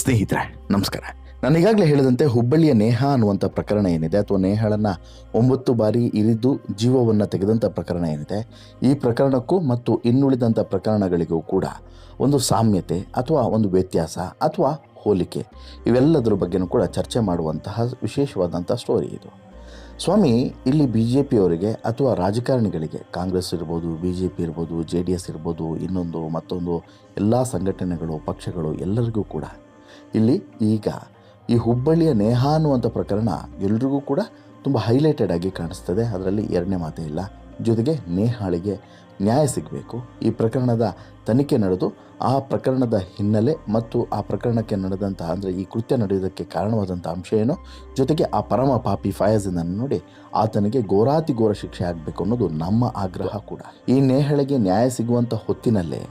ಸ್ನೇಹಿತರೆ, ನಮಸ್ಕಾರ. ನಾನು ಈಗಾಗಲೇ ಹೇಳಿದಂತೆ ಹುಬ್ಬಳ್ಳಿಯ ನೇಹ ಅನ್ನುವಂಥ ಪ್ರಕರಣ ಏನಿದೆ ಅಥವಾ ನೇಹಳನ್ನು ಒಂಬತ್ತು ಬಾರಿ ಇರಿದು ಜೀವವನ್ನು ತೆಗೆದಂಥ ಪ್ರಕರಣ ಏನಿದೆ, ಈ ಪ್ರಕರಣಕ್ಕೂ ಮತ್ತು ಇನ್ನುಳಿದಂಥ ಪ್ರಕರಣಗಳಿಗೂ ಕೂಡ ಒಂದು ಸಾಮ್ಯತೆ ಅಥವಾ ಒಂದು ವ್ಯತ್ಯಾಸ ಅಥವಾ ಹೋಲಿಕೆ ಇವೆಲ್ಲದರ ಬಗ್ಗೆನೂ ಕೂಡ ಚರ್ಚೆ ಮಾಡುವಂತಹ ವಿಶೇಷವಾದಂಥ ಸ್ಟೋರಿ ಇದು. ಸ್ವಾಮಿ, ಇಲ್ಲಿ ಬಿ ಜೆ ಪಿಯವರಿಗೆ ಅಥವಾ ರಾಜಕಾರಣಿಗಳಿಗೆ, ಕಾಂಗ್ರೆಸ್ ಇರ್ಬೋದು ಬಿ ಜೆ ಪಿ ಇರ್ಬೋದು ಜೆ ಡಿ ಎಸ್ ಇರ್ಬೋದು, ಇನ್ನೊಂದು ಮತ್ತೊಂದು ಎಲ್ಲ ಸಂಘಟನೆಗಳು, ಪಕ್ಷಗಳು ಎಲ್ಲರಿಗೂ ಕೂಡ ಇಲ್ಲಿ ಈಗ ಈ ಹುಬ್ಬಳ್ಳಿಯ ನೇಹ ಅನ್ನುವಂಥ ಪ್ರಕರಣ ಎಲ್ರಿಗೂ ಕೂಡ ತುಂಬ ಹೈಲೈಟೆಡ್ ಆಗಿ ಕಾಣಿಸ್ತದೆ. ಅದರಲ್ಲಿ ಎರಡನೇ ಮಾತೇ ಇಲ್ಲ. ಜೊತೆಗೆ ನೇಹಾಳಿಗೆ ನ್ಯಾಯ ಸಿಗಬೇಕು. ಈ ಪ್ರಕರಣದ ತನಿಖೆ ನಡೆದು ಆ ಪ್ರಕರಣದ ಹಿನ್ನೆಲೆ ಮತ್ತು ಆ ಪ್ರಕರಣಕ್ಕೆ ನಡೆದಂತಹ ಅಂದರೆ ಈ ಕೃತ್ಯ ನಡೆಯುವುದಕ್ಕೆ ಕಾರಣವಾದಂಥ ಅಂಶ ಏನು? ಜೊತೆಗೆ ಆ ಪರಮ ಪಾಪಿ ಫಯಾಜನನ್ನು ನೋಡಿ ಆತನಿಗೆ ಘೋರಾತಿ ಘೋರ ಶಿಕ್ಷೆ ಆಗಬೇಕು ಅನ್ನೋದು ನಮ್ಮ ಆಗ್ರಹ ಕೂಡ. ಈ ನೇಹಳಿಗೆ ನ್ಯಾಯ ಸಿಗುವಂಥ ಹೊತ್ತಿನಲ್ಲೇ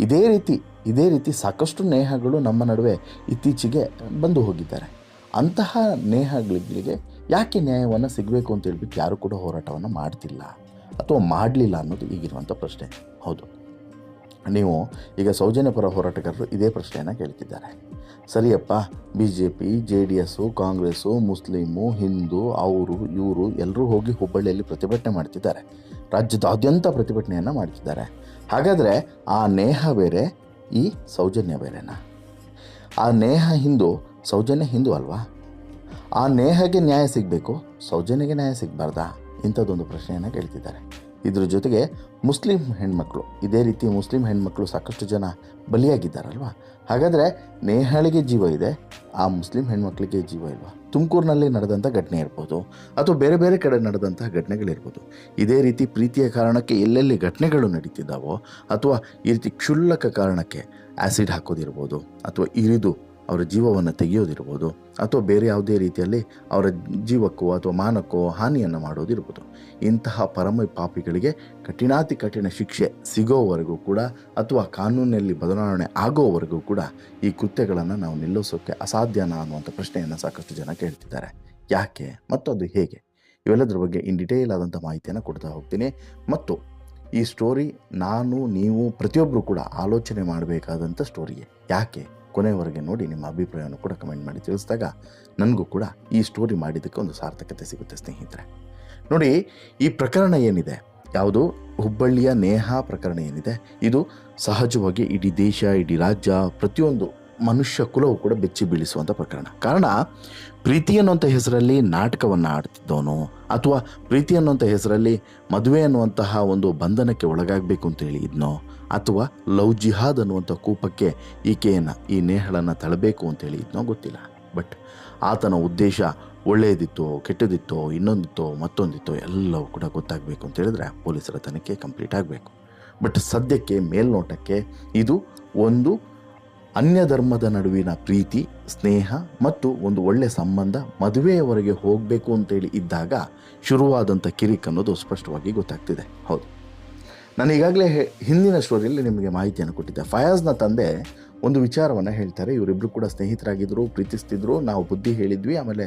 ಇದೇ ರೀತಿ ಇದೇ ರೀತಿ ಸಾಕಷ್ಟು ನೇಹಗಳು ನಮ್ಮ ನಡುವೆ ಇತ್ತೀಚೆಗೆ ಬಂದು ಹೋಗಿದ್ದಾರೆ. ಅಂತಹ ನೇಹಗಳಿಗೆ ಯಾಕೆ ನ್ಯಾಯವನ್ನು ಸಿಗಬೇಕು ಅಂತ ಹೇಳ್ಬಿಟ್ಟು ಯಾರು ಕೂಡ ಹೋರಾಟವನ್ನು ಮಾಡ್ತಿಲ್ಲ ಅಥವಾ ಮಾಡಲಿಲ್ಲ ಅನ್ನೋದು ಈಗಿರುವಂಥ ಪ್ರಶ್ನೆ. ಹೌದು. ನೀವು ಈಗ ಸೌಜನ್ಯ ಪರ ಹೋರಾಟಗಾರರು ಇದೇ ಪ್ರಶ್ನೆಯನ್ನು ಕೇಳ್ತಿದ್ದಾರೆ. ಸರಿಯಪ್ಪ B J P J D S Congress Muslim, ಹಿಂದೂ, ಅವರು, ಇವರು ಎಲ್ಲರೂ ಹೋಗಿ ಹುಬ್ಬಳ್ಳಿಯಲ್ಲಿ ಪ್ರತಿಭಟನೆ ಮಾಡ್ತಿದ್ದಾರೆ. ರಾಜ್ಯದಾದ್ಯಂತ ಪ್ರತಿಭಟನೆಯನ್ನು ಮಾಡ್ತಿದ್ದಾರೆ. ಹಾಗಾದರೆ ಆ ನೇಹ ಬೇರೆ, ಈ ಸೌಜನ್ಯ ಬೇರೆನಾ? ಆ ನೇಹ ಹಿಂದೂ ಸೌಜನ್ಯ ಹಿಂದೂ ಅಲ್ವಾ? ಆ ನೇಹಗೆ ನ್ಯಾಯ ಸಿಗಬೇಕು, ಸೌಜನ್ಯಗೆ ನ್ಯಾಯ ಸಿಗಬಾರ್ದಾ? ಇಂಥದ್ದೊಂದು ಪ್ರಶ್ನೆಯನ್ನು ಕೇಳ್ತಿದ್ದಾರೆ. ಇದ್ರ ಜೊತೆಗೆ ಮುಸ್ಲಿಂ ಹೆಣ್ಮಕ್ಳು, ಇದೇ ರೀತಿ ಮುಸ್ಲಿಂ ಹೆಣ್ಮಕ್ಳು ಸಾಕಷ್ಟು ಜನ ಬಲಿಯಾಗಿದ್ದಾರಲ್ವ? ಹಾಗಾದರೆ ನೇಹಾಳಿಗೆ ಜೀವ ಇದೆ, ಆ ಮುಸ್ಲಿಂ ಹೆಣ್ಮಕ್ಳಿಗೆ ಜೀವ ಇಲ್ವಾ? ತುಮಕೂರಿನಲ್ಲಿ ನಡೆದಂಥ ಘಟನೆ ಇರ್ಬೋದು, ಅಥವಾ ಬೇರೆ ಬೇರೆ ಕಡೆ ನಡೆದಂತಹ ಘಟನೆಗಳಿರ್ಬೋದು. ಇದೇ ರೀತಿ ಪ್ರೀತಿಯ ಕಾರಣಕ್ಕೆ ಎಲ್ಲೆಲ್ಲಿ ಘಟನೆಗಳು ನಡೀತಿದ್ದಾವೋ, ಅಥವಾ ಈ ರೀತಿ ಕ್ಷುಲ್ಲಕ ಕಾರಣಕ್ಕೆ ಆ್ಯಸಿಡ್ ಹಾಕೋದಿರ್ಬೋದು, ಅಥವಾ ಇರಿದು ಅವರ ಜೀವವನ್ನು ತೆಗೆಯೋದಿರ್ಬೋದು ಅಥವಾ ಬೇರೆ ಯಾವುದೇ ರೀತಿಯಲ್ಲಿ ಅವರ ಜೀವಕ್ಕೋ ಅಥವಾ ಮಾನಕ್ಕೋ ಹಾನಿಯನ್ನು ಮಾಡೋದಿರ್ಬೋದು. ಇಂತಹ ಪರಮ ಪಾಪಿಗಳಿಗೆ ಕಠಿಣಾತಿ ಕಠಿಣ ಶಿಕ್ಷೆ ಸಿಗೋವರೆಗೂ ಕೂಡ ಅಥವಾ ಕಾನೂನಿನಲ್ಲಿ ಬದಲಾವಣೆ ಆಗೋವರೆಗೂ ಕೂಡ ಈ ಕೃತ್ಯಗಳನ್ನು ನಾವು ನಿಲ್ಲಿಸೋಕ್ಕೆ ಅಸಾಧ್ಯನಾ ಅನ್ನುವಂಥ ಪ್ರಶ್ನೆಯನ್ನು ಸಾಕಷ್ಟು ಜನ ಕೇಳ್ತಿದ್ದಾರೆ. ಯಾಕೆ ಮತ್ತು ಅದು ಹೇಗೆ? ಇವೆಲ್ಲದರ ಬಗ್ಗೆ ಇನ್ ಡಿಟೇಲ್ ಆದಂಥ ಮಾಹಿತಿಯನ್ನು ಕೊಡ್ತಾ ಹೋಗ್ತೀನಿ. ಮತ್ತು ಈ ಸ್ಟೋರಿ ನಾನು, ನೀವು ಪ್ರತಿಯೊಬ್ಬರು ಕೂಡ ಆಲೋಚನೆ ಮಾಡಬೇಕಾದಂಥ ಸ್ಟೋರಿಯೇ. ಯಾಕೆ? ಕೊನೆಯವರೆಗೆ ನೋಡಿ ನಿಮ್ಮ ಅಭಿಪ್ರಾಯವನ್ನು ಕೂಡ ಕಮೆಂಟ್ ಮಾಡಿ ತಿಳಿಸಿದಾಗ ನನಗೂ ಕೂಡ ಈ ಸ್ಟೋರಿ ಮಾಡಿದ್ದಕ್ಕೆ ಒಂದು ಸಾರ್ಥಕತೆ ಸಿಗುತ್ತೆ ಸ್ನೇಹಿತರೆ. ನೋಡಿ, ಈ ಪ್ರಕರಣ ಏನಿದೆ? ಯಾವುದು? ಹುಬ್ಬಳ್ಳಿಯ ನೇಹ ಪ್ರಕರಣ ಏನಿದೆ? ಇದು ಸಹಜವಾಗಿ ಇಡೀ ದೇಶ, ಇಡೀ ರಾಜ್ಯ, ಪ್ರತಿಯೊಂದು ಮನುಷ್ಯ ಕುಲವು ಕೂಡ ಬೆಚ್ಚಿ ಬೀಳಿಸುವಂಥ ಪ್ರಕರಣ. ಕಾರಣ, ಪ್ರೀತಿ ಅನ್ನುವಂಥ ಹೆಸರಲ್ಲಿ ನಾಟಕವನ್ನು ಆಡ್ತಿದ್ದವನು ಅಥವಾ ಪ್ರೀತಿ ಅನ್ನುವಂಥ ಹೆಸರಲ್ಲಿ ಮದುವೆ ಅನ್ನುವಂತಹ ಒಂದು ಬಂಧನಕ್ಕೆ ಒಳಗಾಗಬೇಕು ಅಂತೇಳಿ ಇದ್ನೋ ಅಥವಾ ಲವ್ ಜಿಹಾದ್ ಅನ್ನುವಂಥ ಕೂಪಕ್ಕೆ ಈಕೆಯನ್ನು, ಈ ನೇಹಳನ್ನು ತಳ್ಳಬೇಕು ಅಂತೇಳಿ ಇದನ್ನೋ ಗೊತ್ತಿಲ್ಲ. ಬಟ್ ಆತನ ಉದ್ದೇಶ ಒಳ್ಳೆಯದಿತ್ತೋ, ಕೆಟ್ಟದಿತ್ತೋ, ಇನ್ನೊಂದಿತ್ತೋ, ಮತ್ತೊಂದಿತ್ತೋ ಎಲ್ಲವೂ ಕೂಡ ಗೊತ್ತಾಗಬೇಕು ಅಂತ ಹೇಳಿದ್ರೆ ಪೊಲೀಸರ ತನಿಖೆ ಕಂಪ್ಲೀಟ್ ಆಗಬೇಕು. ಬಟ್ ಸದ್ಯಕ್ಕೆ ಮೇಲ್ನೋಟಕ್ಕೆ ಇದು ಒಂದು ಅನ್ಯ ಧರ್ಮದ ನಡುವಿನ ಪ್ರೀತಿ, ಸ್ನೇಹ ಮತ್ತು ಒಂದು ಒಳ್ಳೆಯ ಸಂಬಂಧ ಮದುವೆಯವರೆಗೆ ಹೋಗಬೇಕು ಅಂತೇಳಿ ಇದ್ದಾಗ ಶುರುವಾದಂಥ ಕಿರಿಕ್ ಅನ್ನೋದು ಸ್ಪಷ್ಟವಾಗಿ ಗೊತ್ತಾಗ್ತಿದೆ. ಹೌದು. ನಾನು ಈಗಾಗಲೇ ಹಿಂದಿನ ಸ್ಟೋರಿಯಲ್ಲಿ ನಿಮಗೆ ಮಾಹಿತಿಯನ್ನು ಕೊಟ್ಟಿದ್ದೆ. ಫಯಾಜ್ನ ತಂದೆ ಒಂದು ವಿಚಾರವನ್ನು ಹೇಳ್ತಾರೆ. ಇವರಿಬ್ಬರು ಕೂಡ ಸ್ನೇಹಿತರಾಗಿದ್ದರು ಪ್ರೀತಿಸ್ತಿದ್ರು, ನಾವು ಬುದ್ಧಿ ಹೇಳಿದ್ವಿ, ಆಮೇಲೆ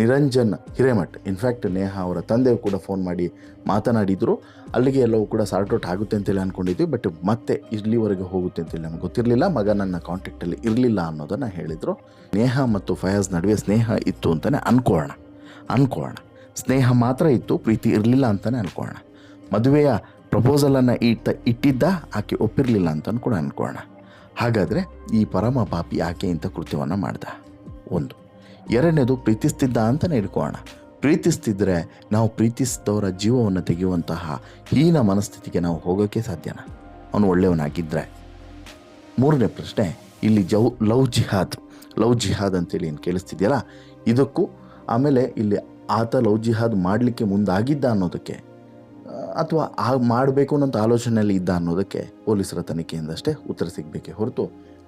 ನಿರಂಜನ್ ಹಿರೇಮಠ್ ಇನ್ಫ್ಯಾಕ್ಟ್ ನೇಹ ಅವರ ತಂದೆಯು ಕೂಡ ಫೋನ್ ಮಾಡಿ ಮಾತನಾಡಿದರು. ಅಲ್ಲಿಗೆ ಎಲ್ಲವೂ ಕೂಡ ಸಾರ್ಟ್ ಔಟ್ ಆಗುತ್ತೆ ಅಂತೇಳಿ ಅಂದ್ಕೊಂಡಿದ್ವಿ ಬಟ್ ಮತ್ತೆ ಇಲ್ಲಿವರೆಗೆ ಹೋಗುತ್ತೆ ಅಂತೇಳಿ ನಮ್ಗೆ ಗೊತ್ತಿರಲಿಲ್ಲ. ಮಗ ನನ್ನ ಕಾಂಟ್ಯಾಕ್ಟಲ್ಲಿ ಇರಲಿಲ್ಲ ಅನ್ನೋದನ್ನು ಹೇಳಿದರು. ನೇಹ ಮತ್ತು ಫಯಾಜ್ ನಡುವೆ ಸ್ನೇಹ ಇತ್ತು ಅಂತಲೇ ಅನ್ಕೊಳ್ಳೋಣ ಅನ್ಕೊಳ್ಳೋಣ ಸ್ನೇಹ ಮಾತ್ರ ಇತ್ತು, ಪ್ರೀತಿ ಇರಲಿಲ್ಲ ಅಂತಲೇ ಅನ್ಕೊಳ್ಳೋಣ ಮದುವೆಯ ಪ್ರಪೋಸಲನ್ನು ಇಟ್ಟ, ಇಟ್ಟಿದ್ದ, ಆಕೆ ಒಪ್ಪಿರಲಿಲ್ಲ ಅಂತ ಕೂಡ ಅಂದ್ಕೊಳ್ಳೋಣ ಹಾಗಾದರೆ ಈ ಪರಮ ಪಾಪಿ ಆಕೆ ಇಂಥ ಕೃತ್ಯವನ್ನು ಮಾಡ್ದ? ಒಂದು. ಎರಡನೇದು ಪ್ರೀತಿಸ್ತಿದ್ದ ಅಂತಲೇ ಇಟ್ಕೋಣ ಪ್ರೀತಿಸ್ತಿದ್ರೆ ನಾವು ಪ್ರೀತಿಸಿದವರ ಜೀವವನ್ನು ತೆಗೆಯುವಂತಹ ಹೀನ ಮನಸ್ಥಿತಿಗೆ ನಾವು ಹೋಗೋಕ್ಕೆ ಸಾಧ್ಯನ? ಅವನು ಒಳ್ಳೆಯವನಾಗಿದ್ದರೆ ಮೂರನೇ ಪ್ರಶ್ನೆ, ಇಲ್ಲಿ ಜೌ, ಲವ್ ಜಿಹಾದ್ ಲವ್ ಜಿಹಾದ್ ಅಂತೇಳಿ ಏನು ಕೇಳಿಸ್ತಿದೆಯಲ್ಲ? ಇದಕ್ಕೂ ಆಮೇಲೆ ಇಲ್ಲಿ ಆತ ಲವ್ ಜಿಹಾದ್ ಮಾಡಲಿಕ್ಕೆ ಮುಂದಾಗಿದ್ದ ಅನ್ನೋದಕ್ಕೆ ಅಥವಾ ಆ ಮಾಡಬೇಕು ಅನ್ನೋಂಥ ಆಲೋಚನೆಯಲ್ಲಿ ಇದ್ದ ಅನ್ನೋದಕ್ಕೆ ಪೊಲೀಸರ ತನಿಖೆಯಿಂದಷ್ಟೇ ಉತ್ತರ ಸಿಗಬೇಕೆ ಹೊರತು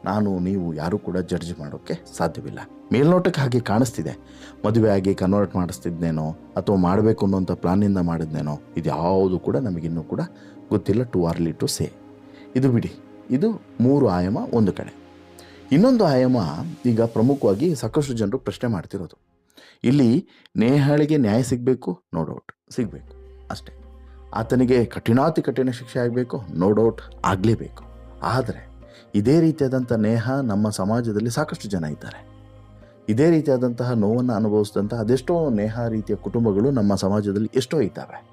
ನಾನು, ನೀವು ಯಾರೂ ಕೂಡ ಜಡ್ಜ್ ಮಾಡೋಕ್ಕೆ ಸಾಧ್ಯವಿಲ್ಲ. ಮೇಲ್ನೋಟಕ್ಕೆ ಹಾಗೆ ಕಾಣಿಸ್ತಿದೆ. ಮದುವೆ ಆಗಿ ಕನ್ವರ್ಟ್ ಮಾಡಿಸ್ತಿದ್ನೇನೋ ಅಥವಾ ಮಾಡಬೇಕು ಅನ್ನೋಂಥ ಪ್ಲಾನಿಂದ ಮಾಡಿದ್ನೇನೋ ಇದು ಯಾವುದು ಕೂಡ ನಮಗಿನ್ನೂ ಕೂಡ ಗೊತ್ತಿಲ್ಲ, ಟು ಆರ್ಲಿ ಟು ಸೇ. ಇದು ಬಿಡಿ, ಇದು ಮೂರು ಆಯಾಮ, ಒಂದು ಕಡೆ. ಇನ್ನೊಂದು ಆಯಾಮ ಈಗ ಪ್ರಮುಖವಾಗಿ ಸಾಕಷ್ಟು ಜನರು ಪ್ರಶ್ನೆ ಮಾಡ್ತಿರೋದು. ಇಲ್ಲಿ ನೇಹಾಳಿಗೆ ನ್ಯಾಯ ಸಿಗಬೇಕು, ನೋ ಡೌಟ್, ಸಿಗಬೇಕು, ಅಷ್ಟೇ. ಆತನಿಗೆ ಕಠಿಣಾತಿ ಕಠಿಣ ಶಿಕ್ಷೆ ಆಗಬೇಕು ನೋ ಡೌಟ್ ಆಗಲೇಬೇಕು. ಆದರೆ ಇದೇ ರೀತಿಯಾದಂಥ ನೇಹ ನಮ್ಮ ಸಮಾಜದಲ್ಲಿ ಸಾಕಷ್ಟು ಜನ ಇದ್ದಾರೆ. ಇದೇ ರೀತಿಯಾದಂತಹ ನೋವನ್ನು ಅನುಭವಿಸಿದಂತಹ ಅದೆಷ್ಟೋ ನೇಹ ರೀತಿಯ ಕುಟುಂಬಗಳು ನಮ್ಮ ಸಮಾಜದಲ್ಲಿ ಎಷ್ಟೋ ಇದ್ದಾವೆ.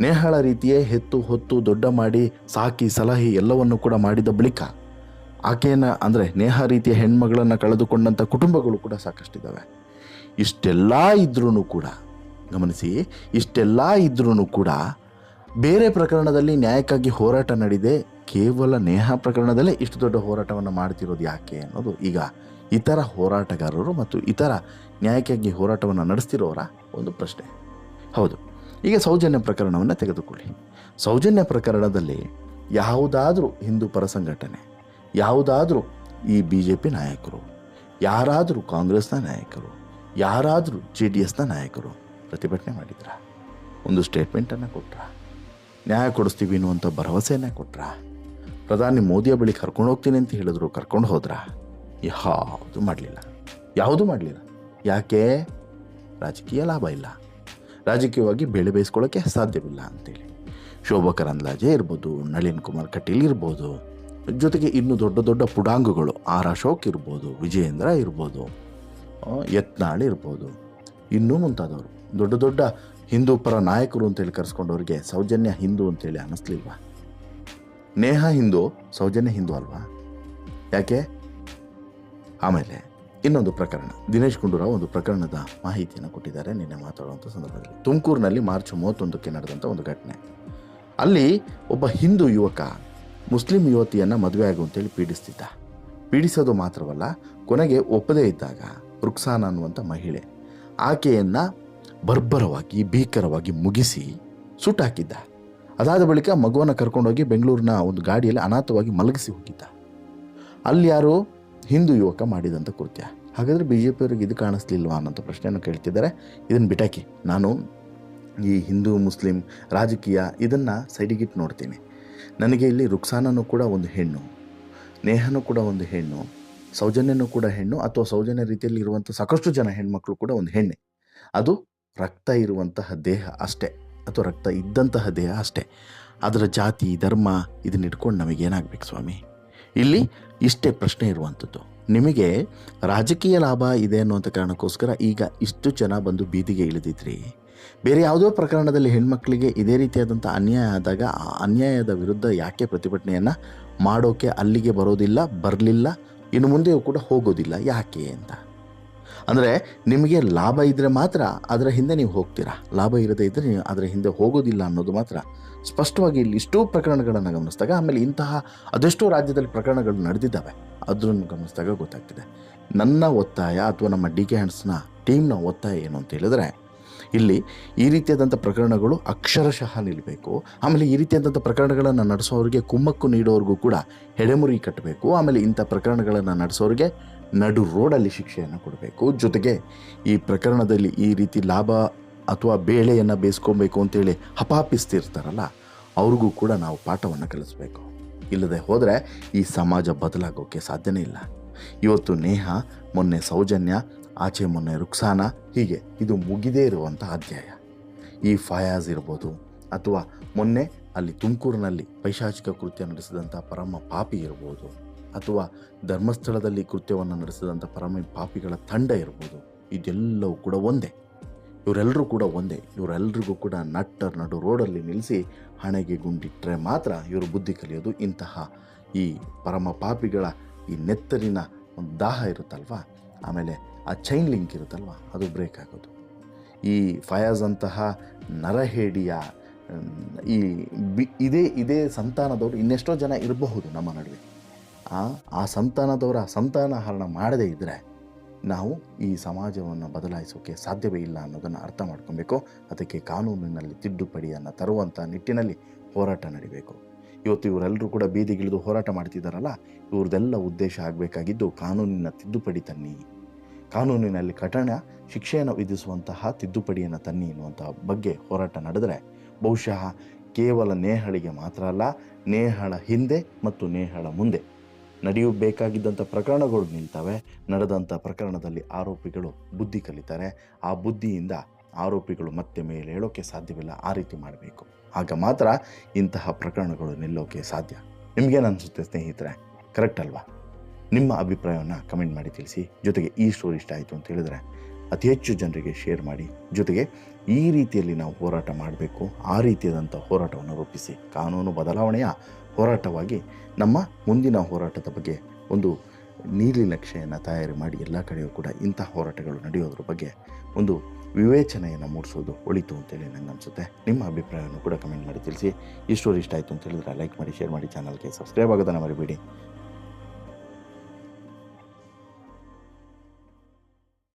ನೇಹಳ ರೀತಿಯೇ ಹೆತ್ತು ಹೊತ್ತು ದೊಡ್ಡ ಮಾಡಿ ಸಾಕಿ ಸಲಹಿ ಎಲ್ಲವನ್ನು ಕೂಡ ಮಾಡಿದ ಬಳಿಕ ಆಕೆಯನ್ನು ಅಂದರೆ ನೇಹ ರೀತಿಯ ಹೆಣ್ಮಗಳನ್ನು ಕಳೆದುಕೊಂಡಂಥ ಕುಟುಂಬಗಳು ಕೂಡ ಸಾಕಷ್ಟಿದ್ದಾವೆ. ಇಷ್ಟೆಲ್ಲ ಇದ್ರೂ ಕೂಡ ಗಮನಿಸಿ, ಇಷ್ಟೆಲ್ಲ ಇದ್ರೂ ಕೂಡ ಬೇರೆ ಪ್ರಕರಣದಲ್ಲಿ ನ್ಯಾಯಕ್ಕಾಗಿ ಹೋರಾಟ ನಡೆದಿದೆ ಕೇವಲ ನೇಹ ಪ್ರಕರಣದಲ್ಲೇ ಇಷ್ಟು ದೊಡ್ಡ ಹೋರಾಟವನ್ನು ಮಾಡ್ತಿರೋದು ಯಾಕೆ ಅನ್ನೋದು ಈಗ ಇತರ ಹೋರಾಟಗಾರರು ಮತ್ತು ಇತರ ನ್ಯಾಯಕ್ಕಾಗಿ ಹೋರಾಟವನ್ನು ನಡೆಸ್ತಿರೋರ ಒಂದು ಪ್ರಶ್ನೆ. ಹೌದು, ಈಗ ಸೌಜನ್ಯ ಪ್ರಕರಣವನ್ನು ತೆಗೆದುಕೊಳ್ಳಿ. ಸೌಜನ್ಯ ಪ್ರಕರಣದಲ್ಲಿ ಯಾವುದಾದ್ರೂ ಹಿಂದೂ ಪರ ಸಂಘಟನೆ, ಯಾವುದಾದ್ರೂ ಈ ಬಿ ಜೆ ಪಿ ನಾಯಕರು, ಯಾರಾದರೂ ಕಾಂಗ್ರೆಸ್ನ ನಾಯಕರು, ಯಾರಾದರೂ ಜೆ ಡಿ ಎಸ್ನ ನಾಯಕರು ಪ್ರತಿಭಟನೆ ಮಾಡಿದ್ರ? ಒಂದು ಸ್ಟೇಟ್ಮೆಂಟನ್ನು ಕೊಟ್ರ? ನ್ಯಾಯ ಕೊಡಿಸ್ತೀವಿ ಅನ್ನುವಂಥ ಭರವಸೆಯನ್ನು ಕೊಟ್ರ? ಪ್ರಧಾನಿ ಮೋದಿಯ ಬಳಿ ಕರ್ಕೊಂಡು ಹೋಗ್ತೀನಿ ಅಂತ ಹೇಳಿದ್ರು, ಕರ್ಕೊಂಡು ಹೋದ್ರ? ಯಾವುದು ಮಾಡಲಿಲ್ಲ. ಯಾವುದೂ ಮಾಡಲಿಲ್ಲ? ಯಾಕೆ? ರಾಜಕೀಯ ಲಾಭ ಇಲ್ಲ. ರಾಜಕೀಯವಾಗಿ ಬೆಳೆ ಬೇಯಿಸ್ಕೊಳ್ಳೋಕ್ಕೆ ಸಾಧ್ಯವಿಲ್ಲ ಅಂತೇಳಿ. ಶೋಭಾ ಕರಂದ್ಲಾಜೆ ಇರ್ಬೋದು, ನಳಿನ್ ಕುಮಾರ್ ಕಟೀಲ್ ಇರ್ಬೋದು, ಜೊತೆಗೆ ಇನ್ನು ದೊಡ್ಡ ದೊಡ್ಡ ಪುಡಾಂಗುಗಳು, ಆರ್ ಅಶೋಕ್ ಇರ್ಬೋದು, ವಿಜಯೇಂದ್ರ ಇರ್ಬೋದು ಯತ್ನಾಳ್ ಇರ್ಬೋದು, ಇನ್ನೂ ಮುಂತಾದವರು. ದೊಡ್ಡ ದೊಡ್ಡ ಹಿಂದೂ ಪರ ನಾಯಕರು ಅಂತೇಳಿ ಕರೆಸ್ಕೊಂಡವ್ರಿಗೆ ಸೌಜನ್ಯ ಹಿಂದೂ ಅಂತೇಳಿ ಅನ್ನಿಸ್ಲಿಲ್ವಾ? ನೇಹ ಹಿಂದೂ, ಸೌಜನ್ಯ ಹಿಂದೂ ಅಲ್ವಾ? ಯಾಕೆ? ಆಮೇಲೆ ಇನ್ನೊಂದು ಪ್ರಕರಣ. ದಿನೇಶ್ ಗುಂಡೂರಾವ್ ಒಂದು ಪ್ರಕರಣದ ಮಾಹಿತಿಯನ್ನು ಕೊಟ್ಟಿದ್ದಾರೆ ನಿನ್ನೆ ಮಾತಾಡುವಂಥ ಸಂದರ್ಭದಲ್ಲಿ. ತುಮಕೂರಿನಲ್ಲಿ ಮಾರ್ಚ್ ಮೂವತ್ತೊಂದಕ್ಕೆ ನಡೆದಂಥ ಒಂದು ಘಟನೆ. ಅಲ್ಲಿ ಒಬ್ಬ ಹಿಂದೂ ಯುವಕ ಮುಸ್ಲಿಂ ಯುವತಿಯನ್ನು ಮದುವೆ ಆಗುವಂತೇಳಿ ಪೀಡಿಸ್ತಿದ್ದ. ಪೀಡಿಸೋದು ಮಾತ್ರವಲ್ಲ, ಕೊನೆಗೆ ಒಪ್ಪದೇ ಇದ್ದಾಗ ರುಕ್ಸಾನ ಅನ್ನುವಂಥ ಮಹಿಳೆ ಆಕೆಯನ್ನು ಬರ್ಬರವಾಗಿ, ಭೀಕರವಾಗಿ ಮುಗಿಸಿ ಸುಟ್ಟಾಕಿದ್ದ. ಅದಾದ ಬಳಿಕ ಮಗುವನ್ನು ಕರ್ಕೊಂಡೋಗಿ ಬೆಂಗಳೂರಿನ ಒಂದು ಗಾಡಿಯಲ್ಲಿ ಅನಾಥವಾಗಿ ಮಲಗಿಸಿ ಹೋಗಿದ್ದ. ಅಲ್ಲಿ ಯಾರು ಹಿಂದೂ ಯುವಕ ಮಾಡಿದಂಥ ಕೃತ್ಯ. ಹಾಗಾದರೆ ಬಿ ಜೆ ಪಿಯವ್ರಿಗೆ ಇದು ಕಾಣಿಸ್ಲಿಲ್ವಾ ಅನ್ನೋಂಥ ಪ್ರಶ್ನೆಯನ್ನು ಕೇಳ್ತಿದ್ದಾರೆ. ಇದನ್ನು ಬಿಟಾಕಿ ನಾನು ಈ ಹಿಂದೂ, ಮುಸ್ಲಿಂ, ರಾಜಕೀಯ ಇದನ್ನು ಸೈಡಿಗಿಟ್ಟು ನೋಡ್ತೀನಿ. ನನಗೆ ಇಲ್ಲಿ ರುಕ್ಸಾನನು ಕೂಡ ಒಂದು ಹೆಣ್ಣು, ನೇಹನೂ ಕೂಡ ಒಂದು ಹೆಣ್ಣು, ಸೌಜನ್ಯನೂ ಕೂಡ ಹೆಣ್ಣು, ಅಥವಾ ಸೌಜನ್ಯ ರೀತಿಯಲ್ಲಿ ಇರುವಂಥ ಸಾಕಷ್ಟು ಜನ ಹೆಣ್ಮಕ್ಳು ಕೂಡ ಒಂದು ಹೆಣ್ಣೆ. ಅದು ರಕ್ತ ಇರುವಂತಹ ದೇಹ ಅಷ್ಟೇ, ಅಥವಾ ರಕ್ತ ಇದ್ದಂತಹ ದೇಹ ಅಷ್ಟೇ. ಅದರ ಜಾತಿ, ಧರ್ಮ ಇದನ್ನ ಇಟ್ಕೊಂಡು ನಮಗೇನಾಗಬೇಕು ಸ್ವಾಮಿ? ಇಲ್ಲಿ ಇಷ್ಟೇ ಪ್ರಶ್ನೆ ಇರುವಂಥದ್ದು. ನಿಮಗೆ ರಾಜಕೀಯ ಲಾಭ ಇದೆ ಅನ್ನುವಂಥ ಕಾರಣಕ್ಕೋಸ್ಕರ ಈಗ ಇಷ್ಟು ಜನ ಬಂದು ಬೀದಿಗೆ ಇಳಿದಿದ್ರಿ. ಬೇರೆ ಯಾವುದೋ ಪ್ರಕರಣದಲ್ಲಿ ಹೆಣ್ಮಕ್ಳಿಗೆ ಇದೇ ರೀತಿಯಾದಂಥ ಅನ್ಯಾಯ ಆದಾಗ ಆ ಅನ್ಯಾಯದ ವಿರುದ್ಧ ಯಾಕೆ ಪ್ರತಿಭಟನೆಯನ್ನು ಮಾಡೋಕೆ ಅಲ್ಲಿಗೆ ಬರೋದಿಲ್ಲ, ಬರಲಿಲ್ಲ, ಇನ್ನು ಮುಂದೆಯೂ ಕೂಡ ಹೋಗೋದಿಲ್ಲ, ಯಾಕೆ ಅಂತ? ಅಂದರೆ ನಿಮಗೆ ಲಾಭ ಇದ್ದರೆ ಮಾತ್ರ ಅದರ ಹಿಂದೆ ನೀವು ಹೋಗ್ತೀರಾ. ಲಾಭ ಇರದೇ ಇದ್ದರೆ ನೀವು ಅದರ ಹಿಂದೆ ಹೋಗೋದಿಲ್ಲ ಅನ್ನೋದು ಮಾತ್ರ. ಸ್ಪಷ್ಟವಾಗಿ ಇಲ್ಲಿ ಇಷ್ಟೂ ಪ್ರಕರಣಗಳನ್ನು ಗಮನಿಸಿದಾಗ ಆಮೇಲೆ ಇಂತಹ ಅದೆಷ್ಟೋ ರಾಜ್ಯದಲ್ಲಿ ಪ್ರಕರಣಗಳು ನಡೆದಿದ್ದಾವೆ. ಅದನ್ನು ಗಮನಿಸಿದಾಗ ಗೊತ್ತಾಗ್ತಿದೆ. ನನ್ನ ಒತ್ತಾಯ ಅಥವಾ ನಮ್ಮ ಡಿ ಕೆ ಹ್ಯಾಂಡ್ಸ್ನ ಟೀಮ್ನ ಒತ್ತಾಯ ಏನು ಅಂತ ಹೇಳಿದ್ರೆ ಇಲ್ಲಿ ಈ ರೀತಿಯಾದಂಥ ಪ್ರಕರಣಗಳು ಅಕ್ಷರಶಃ ನಿಲ್ಲಬೇಕು ಆಮೇಲೆ ಈ ರೀತಿಯಾದಂಥ ಪ್ರಕರಣಗಳನ್ನು ನಡೆಸೋರಿಗೆ ಕುಮ್ಮಕ್ಕು ನೀಡೋರಿಗೂ ಕೂಡ ಹೆಡೆಮುರಿ ಕಟ್ಟಬೇಕು. ಆಮೇಲೆ ಇಂಥ ಪ್ರಕರಣಗಳನ್ನು ನಡೆಸೋರಿಗೆ ನಡು ರೋಡಲ್ಲಿ ಶಿಕ್ಷೆಯನ್ನು ಕೊಡಬೇಕು. ಜೊತೆಗೆ ಈ ಪ್ರಕರಣದಲ್ಲಿ ಈ ರೀತಿ ಲಾಭ ಅಥವಾ ಬೇಳೆಯನ್ನು ಬೇಯಿಸ್ಕೊಬೇಕು ಅಂತೇಳಿ ಹಪಾಪಿಸ್ತಿರ್ತಾರಲ್ಲ, ಅವ್ರಿಗೂ ಕೂಡ ನಾವು ಪಾಠವನ್ನು ಕಲಿಸ್ಬೇಕು. ಇಲ್ಲದೆ ಹೋದರೆ ಈ ಸಮಾಜ ಬದಲಾಗೋಕ್ಕೆ ಸಾಧ್ಯನೇ ಇಲ್ಲ. ಇವತ್ತು ನೇಹ, ಮೊನ್ನೆ ಸೌಜನ್ಯ ಆಚೆ ಮೊನ್ನೆ ರುಕ್ಸಾನ. ಹೀಗೆ ಇದು ಮುಗಿದೇ ಇರುವಂಥ ಅಧ್ಯಾಯ. ಈ ಫಯಾಜ್ ಇರ್ಬೋದು ಅಥವಾ ಮೊನ್ನೆ ಅಲ್ಲಿ ತುಮಕೂರಿನಲ್ಲಿ ಪೈಶಾಚಿಕ ಕೃತ್ಯ ನಡೆಸಿದಂಥ ಪರಮ ಪಾಪಿ ಇರ್ಬೋದು ಅಥವಾ ಧರ್ಮಸ್ಥಳದಲ್ಲಿ ಕೃತ್ಯವನ್ನು ನಡೆಸಿದಂಥ ಪರಮ ಪಾಪಿಗಳ ತಂಡ ಇರ್ಬೋದು. ಇದೆಲ್ಲವೂ ಕೂಡ ಒಂದೇ. ಇವರೆಲ್ಲರೂ ಕೂಡ ಒಂದೇ. ಇವರೆಲ್ಲರಿಗೂ ಕೂಡ ನಟ್ಟ ನಡು ರೋಡಲ್ಲಿ ನಿಲ್ಲಿಸಿ ಹಣೆಗೆ ಗುಂಡಿಟ್ಟರೆ ಮಾತ್ರ ಇವರು ಬುದ್ಧಿ ಕಲಿಯೋದು ಇಂತಹ ಈ ಪರಮ ಪಾಪಿಗಳ ಈ ನೆತ್ತರಿನ ಒಂದು ದಾಹ ಇರುತ್ತಲ್ವ? ಆಮೇಲೆ ಆ ಚೈನ್ ಲಿಂಕ್ ಇರುತ್ತಲ್ವ, ಅದು ಬ್ರೇಕ್ ಆಗೋದು. ಈ ಫಯಾಜ್ ಅಂತಹ ನರಹೇಡಿಯ ಈ ಬಿ, ಇದೇ ಇದೇ ಸಂತಾನದವರು ಇನ್ನೆಷ್ಟೋ ಜನ ಇರಬಹುದು ನಮ್ಮ ನಡುವೆ. ಆ ಸಂತಾನದವರ ಸಂತಾನ ಹರಣ ಮಾಡದೇ ಇದ್ದರೆ ನಾವು ಈ ಸಮಾಜವನ್ನು ಬದಲಾಯಿಸೋಕ್ಕೆ ಸಾಧ್ಯವೇ ಇಲ್ಲ ಅನ್ನೋದನ್ನು ಅರ್ಥ ಮಾಡ್ಕೊಬೇಕು. ಅದಕ್ಕೆ ಕಾನೂನಿನಲ್ಲಿ ತಿದ್ದುಪಡಿಯನ್ನು ತರುವಂಥ ನಿಟ್ಟಿನಲ್ಲಿ ಹೋರಾಟ ನಡಿಬೇಕು. ಇವತ್ತು ಇವರೆಲ್ಲರೂ ಕೂಡ ಬೀದಿಗಿಳಿದು ಹೋರಾಟ ಮಾಡ್ತಿದ್ದಾರಲ್ಲ ಇವ್ರದ್ದೆಲ್ಲ ಉದ್ದೇಶ ಆಗಬೇಕಾಗಿದ್ದು ಕಾನೂನಿನ ತಿದ್ದುಪಡಿ ತನ್ನಿ. ಕಾನೂನಿನಲ್ಲಿ ಕಠಿಣ ಶಿಕ್ಷೆಯನ್ನು ವಿಧಿಸುವಂತಹ ತಿದ್ದುಪಡಿಯನ್ನು ತನ್ನಿ ಎನ್ನುವಂತಹ ಬಗ್ಗೆ ಹೋರಾಟ ನಡೆದರೆ ಬಹುಶಃ ಕೇವಲ ನೇಹಳಿಗೆ ಮಾತ್ರ ಅಲ್ಲ, ನೇಹಳ ಹಿಂದೆ ಮತ್ತು ನೇಹಳ ಮುಂದೆ ನಡೆಯಬೇಕಾಗಿದ್ದಂಥ ಪ್ರಕರಣಗಳು ನಿಲ್ತವೆ. ನಡೆದಂಥ ಪ್ರಕರಣದಲ್ಲಿ ಆರೋಪಿಗಳು ಬುದ್ಧಿ ಕಲಿತಾರೆ. ಆ ಬುದ್ಧಿಯಿಂದ ಆರೋಪಿಗಳು ಮತ್ತೆ ಮೇಲೆ ಹೇಳೋಕ್ಕೆ ಸಾಧ್ಯವಿಲ್ಲ. ಆ ರೀತಿ ಮಾಡಬೇಕು. ಆಗ ಮಾತ್ರ ಇಂತಹ ಪ್ರಕರಣಗಳು ನಿಲ್ಲೋಕ್ಕೆ ಸಾಧ್ಯ. ನಿಮಗೇನು ಅನಿಸುತ್ತೆ ಸ್ನೇಹಿತರೆ? ಕರೆಕ್ಟ್ ಅಲ್ವಾ? ನಿಮ್ಮ ಅಭಿಪ್ರಾಯವನ್ನು ಕಮೆಂಟ್ ಮಾಡಿ ತಿಳಿಸಿ. ಜೊತೆಗೆ ಈ ಸ್ಟೋರಿ ಇಷ್ಟ ಆಯಿತು ಅಂತ ಹೇಳಿದ್ರೆ ಅತಿ ಹೆಚ್ಚು ಜನರಿಗೆ ಶೇರ್ ಮಾಡಿ. ಜೊತೆಗೆ ಈ ರೀತಿಯಲ್ಲಿ ನಾವು ಹೋರಾಟ ಮಾಡಬೇಕು, ಆ ರೀತಿಯಾದಂಥ ಹೋರಾಟವನ್ನು ರೂಪಿಸಿ. ಕಾನೂನು ಬದಲಾವಣೆಯ ಹೋರಾಟವಾಗಿ ನಮ್ಮ ಮುಂದಿನ ಹೋರಾಟದ ಬಗ್ಗೆ ಒಂದು ನೀಲಿ ನಕ್ಷೆಯನ್ನು ತಯಾರಿ ಮಾಡಿ ಎಲ್ಲ ಕಡೆಯೂ ಕೂಡ ಇಂಥ ಹೋರಾಟಗಳು ನಡೆಯೋದ್ರ ಬಗ್ಗೆ ಒಂದು ವಿವೇಚನೆಯನ್ನು ಮೂಡಿಸೋದು ಒಳಿತು ಅಂತೇಳಿ ನಂಗೆ ಅನಿಸುತ್ತೆ. ನಿಮ್ಮ ಅಭಿಪ್ರಾಯವನ್ನು ಕೂಡ ಕಮೆಂಟ್ ಮಾಡಿ ತಿಳಿಸಿ. ಈ ಸ್ಟೋರಿ ಇಷ್ಟ ಆಯಿತು ಅಂತ ಹೇಳಿದ್ರೆ ಲೈಕ್ ಮಾಡಿ ಶೇರ್ ಮಾಡಿ ಚಾನಲ್ಗೆ ಸಬ್ಸ್ಕ್ರೈಬ್ ಆಗೋದನ್ನು ಮರಿಬೇಡಿ.